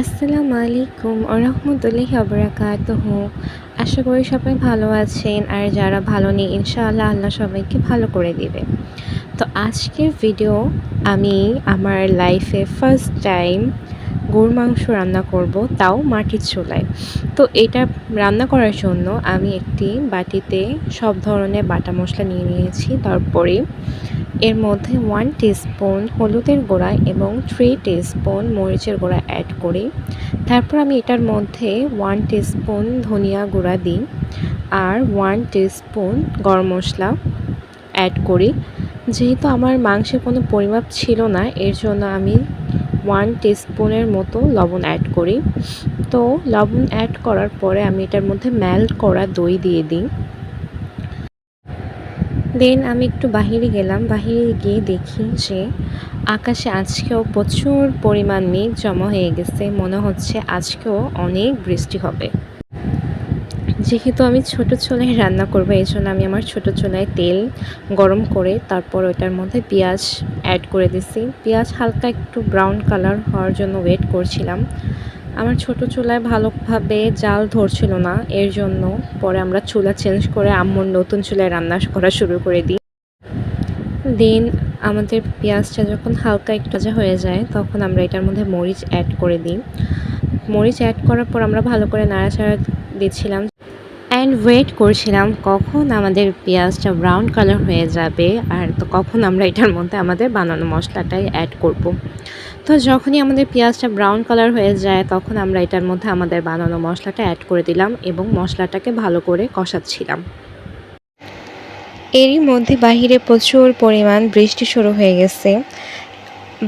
আসসালামু আলাইকুম আরহামতুল্লাহি আবরাকাতুহ আশা করি সবাই ভালো আছেন আর যারা ভালো নেই, ইনশাআল্লাহ আল্লাহ সবাইকে ভালো করে দিবে। তো আজকের ভিডিও আমি আমার লাইফে ফার্স্ট টাইম গরুর মাংস রান্না করব, তাও মাটির চুলায়। তো এটা রান্না করার জন্য আমি একটি বাটিতে সব ধরনের বাটা মশলা নিয়ে নিয়েছি, তারপরে এর মধ্যে ওয়ান টিস্পুন হলুদের গুঁড়া এবং থ্রি টিস্পুন মরিচের গুঁড়া অ্যাড করি। তারপর আমি এটার মধ্যে ওয়ান টিস্পুন ধনিয়া গুঁড়া দিই আর ওয়ান টিস্পুন গরম মশলা অ্যাড করি। যেহেতু আমার মাংসের কোনো পরিমাপ ছিল না, এর জন্য আমি ওয়ান টিস্পুনের মতো লবণ অ্যাড করি। তো লবণ অ্যাড করার পরে আমি এটার মধ্যে মেল্ট করা দই দিয়ে দিই। দেন আমি একটু বাহিরে গেলাম। বাহিরে গিয়ে দেখি যে আকাশে আজকেও প্রচুর পরিমাণ মেঘ জমা হয়ে গেছে। মনে হচ্ছে আজকেও অনেক বৃষ্টি হবে। যেহেতু আমি ছোট চুলায় রান্না করব এই জন্য আমি আমার ছোট চুলায় তেল গরম করে তারপর ওইটার মধ্যে পেঁয়াজ অ্যাড করে দিছি। পেঁয়াজ হালকা একটু ব্রাউন কালার হওয়ার জন্য ওয়েট করছিলাম। আমার ছোট চুলায় ভালোভাবে জাল ধরছিল না, এর জন্য পরে আমরা চুলা চেঞ্জ করে আম্মুর নতুন চুলায় রান্না করা শুরু করে দিই দেন আমাদের পেঁয়াজটা যখন হালকা একটু ভাজা হয়ে যায়, তখন আমরা এটার মধ্যে মরিচ অ্যাড করে দিই মরিচ অ্যাড করার পর আমরা ভালো করে নাড়াচাড়া দিচ্ছিলাম অ্যান্ড ওয়েট করছিলাম কখন আমাদের পেঁয়াজটা ব্রাউন কালার হয়ে যাবে আর তো কখন আমরা এটার মধ্যে আমাদের বানানো মশলাটাই অ্যাড করব। তো যখনই আমাদের পেঁয়াজটা ব্রাউন কালার হয়ে যায়, তখন আমরা এটার মধ্যে আমাদের বানানো মশলাটা অ্যাড করে দিলাম এবং মশলাটাকে ভালো করে কষাচ্ছিলাম। এরই মধ্যে বাহিরে প্রচুর পরিমাণ বৃষ্টি শুরু হয়ে গেছে।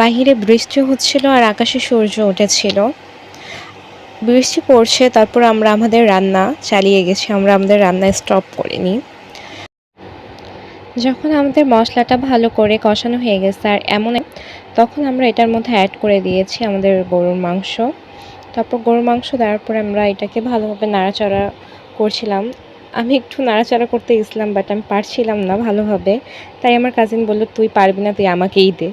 বাহিরে বৃষ্টি হচ্ছিল আর আকাশে সূর্য উঠেছিল। বৃষ্টি পড়ছে, তারপর আমরা আমাদের রান্না চালিয়ে গেছি, আমরা আমাদের রান্না স্টপ করিনি। যখন আমাদের মশলাটা ভালো করে কষানো হয়ে গেছে আর এমন তখন আমরা এটার মধ্যে অ্যাড করে দিয়েছি আমাদের গরুর মাংস। তারপর গরুর মাংস দেওয়ার পর আমরা এটাকে ভালোভাবে নাড়াচাড়া করছিলাম। আমি একটু নাড়াচাড়া করতে গেছিলাম বাট আমি পারছিলাম না ভালোভাবে। তাই আমার কাজিন বলল, তুই পারবি না, তুই আমাকেই দে।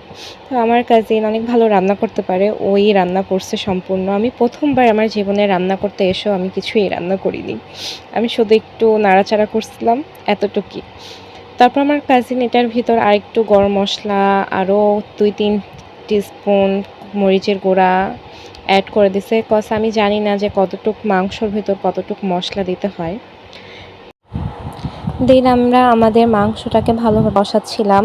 তো আমার কাজিন অনেক ভালো রান্না করতে পারে, ওই রান্না করছে সম্পূর্ণ। আমি প্রথমবার আমার জীবনে রান্না করতে এসেও আমি কিছুই রান্না করিনি। আমি শুধু একটু নাড়াচাড়া করছিলাম, এতটুকুই। তারপর আমার কাজিন এটার ভিতর আরেকটু গরম মশলা আরও দুই তিন টিস্পুন মরিচের গুঁড়া অ্যাড করে দিছে। কস আমি জানি না যে কতটুক মাংসর ভিতর কতটুক মশলা দিতে হয়। দিন আমরা আমাদের মাংসটাকে ভালোভাবে কষাচ্ছিলাম।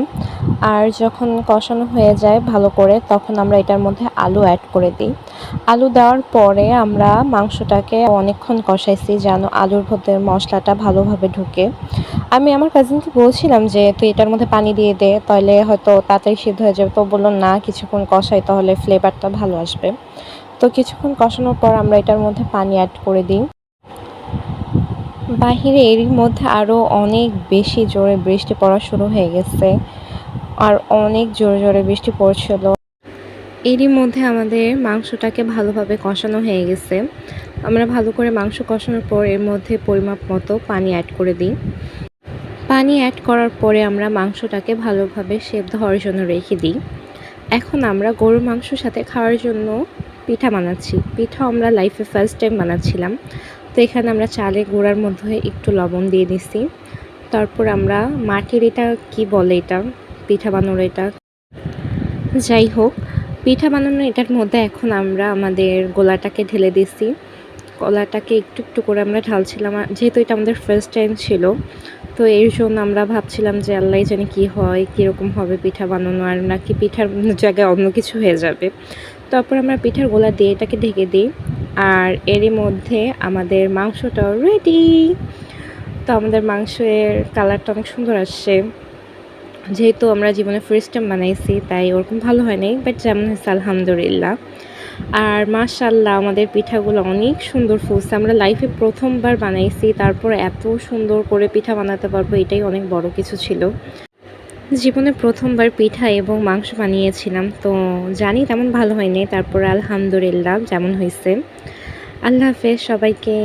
আর যখন কষানো হয়ে যায় ভালো করে, তখন আমরা এটার মধ্যে আলু অ্যাড করে দিই। আলু দেওয়ার পরে আমরা মাংসটাকে অনেকক্ষণ কষাইছি যেন আলুর ভেতরে মশলাটা ভালোভাবে ঢুকে। আমি আমার কাজিনকে বলছিলাম যে, তুই এটার মধ্যে পানি দিয়ে দে, তাহলে হয়তো তাড়াতাড়ি সিদ্ধ হয়ে যাবে। তো বলল, না, কিছুক্ষণ কষাই, তাহলে ফ্লেভারটা ভালো আসবে। তো কিছুক্ষণ কষানোর পর আমরা এটার মধ্যে পানি অ্যাড করে দিই। বাহিরে এরই মধ্যে আরও অনেক বেশি জোরে বৃষ্টি পড়া শুরু হয়ে গেছে। আর অনেক জোরে জোরে বৃষ্টি পড়ছিল। এরই মধ্যে আমাদের মাংসটাকে ভালোভাবে কষানো হয়ে গেছে। আমরা ভালো করে মাংস কষানোর পর এর মধ্যে পরিমাপ মতো পানি অ্যাড করে দিই। পানি অ্যাড করার পরে আমরা মাংসটাকে ভালোভাবে সেদ্ধ হওয়ার জন্য রেখে দিই। এখন আমরা গরুর মাংসর সাথে খাওয়ার জন্য পিঠা বানাচ্ছি। পিঠা আমরা লাইফে ফার্স্ট টাইম বানাচ্ছিলাম। তো এখানে আমরা চালে গুঁড়ার মধ্যে একটু লবণ দিয়ে দিছি। তারপর আমরা মাটির এটা কি বলে এটা? পিঠা বানানোর এটা। যাই হোক, পিঠা বানানো এটার মধ্যে এখন আমরা আমাদের গোলাটাকে ঢেলে দিছি। কলাটাকে একটু একটু করে আমরা ঢালছিলাম যেহেতু এটা আমাদের ফার্স্ট টাইম ছিল, তো এর জন্য আমরা ভাবছিলাম যে আল্লাহ জানি কী হয়, কীরকম হবে পিঠা বানানো, আর নাকি পিঠার জায়গায় অন্য কিছু হয়ে যাবে। তারপর আমরা পিঠার গোলা দিয়ে এটাকে ঢেকে দিই। আর এরই মধ্যে আমাদের মাংসটাও রেডি তো আমাদের মাংসের কালারটা অনেক সুন্দর আসছে। যেহেতু আমরা জীবনে ফার্স্ট টাইম বানাইছি, তাই ওরকম ভালো হয় নাই বাট যেমন হয়েছে, আলহামদুলিল্লাহ। আর মাশাল্লাহ আমাদের পিঠাগুলো অনেক সুন্দর ফুলছে। আমরা লাইফে প্রথমবার বানাইছি, তারপর এত সুন্দর করে পিঠা বানাতে পারব, এটাই অনেক বড় কিছু ছিল। জীবনে প্রথমবার পিঠা এবং মাংস বানিয়েছিলাম, তো জানি তেমন ভালো হয়নি। তারপর আলহামদুলিল্লাহ, যেমন হয়েছে আল্লাহ হাফেজ, সবাইকে